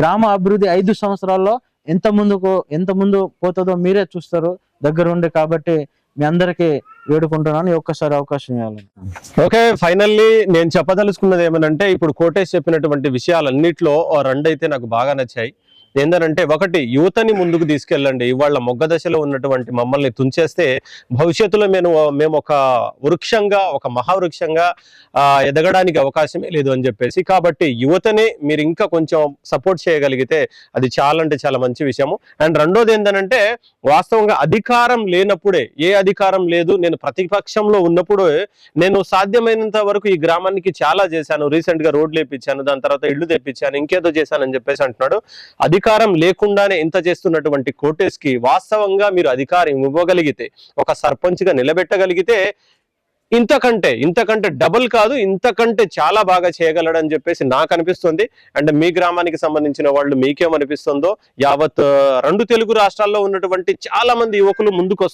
గ్రామ అభివృద్ధి ఐదు సంవత్సరాల్లో ఎంత ముందుకు ఎంత ముందు పోతుందో మీరే చూస్తారు. దగ్గర ఉండి కాబట్టి మీ అందరికీ వేడుకుంటున్నాను. ఒక్కసారి అవకాశం ఇవ్వాలని. ఓకే ఫైనల్లీ నేను చెప్పదలుచుకున్నది ఏమనంటే ఇప్పుడు కోటేష్ చెప్పినటువంటి విషయాలన్నిట్లో ఓ రెండు అయితే నాకు బాగా నచ్చాయి. ఏంటంటే ఒకటి యువతని ముందుకు తీసుకెళ్ళండి. ఇవాళ మొగ్గ దశలో ఉన్నటువంటి మమ్మల్ని తుంచేస్తే భవిష్యత్తులో మేము మేము ఒక వృక్షంగా ఒక మహావృక్షంగా ఎదగడానికి అవకాశమే లేదు అని చెప్పేసి. కాబట్టి యువతని మీరు ఇంకా కొంచెం సపోర్ట్ చేయగలిగితే అది చాలా అంటే చాలా మంచి విషయము. అండ్ రెండోది ఏంటంటే వాస్తవంగా అధికారం లేనప్పుడే ఏ అధికారం లేదు నేను ప్రతిపక్షంలో ఉన్నప్పుడు నేను సాధ్యమైనంత వరకు ఈ గ్రామానికి చాలా చేశాను. రీసెంట్గా రోడ్లు వేపించాను దాని తర్వాత ఇల్లు తెప్పించాను ఇంకేదో చేశానని చెప్పేసి అంటున్నాడు. అధికారం లేకుండానే ఇంత చేస్తున్నటువంటి కోటేష్కి వాస్తవంగా మీరు అధికారం ఇవ్వగలిగితే ఒక సర్పంచ్గా నిలబెట్టగలిగితే ఇంతకంటే ఇంతకంటే డబుల్ కాదు ఇంతకంటే చాలా బాగా చేయగలడని చెప్పేసి నాకు అనిపిస్తుంది. అండ్ మీ గ్రామానికి సంబంధించిన వాళ్ళు మీకేమనిపిస్తుందో యావత్ రెండు తెలుగు రాష్ట్రాల్లో ఉన్నటువంటి చాలా మంది యువకులు ముందుకు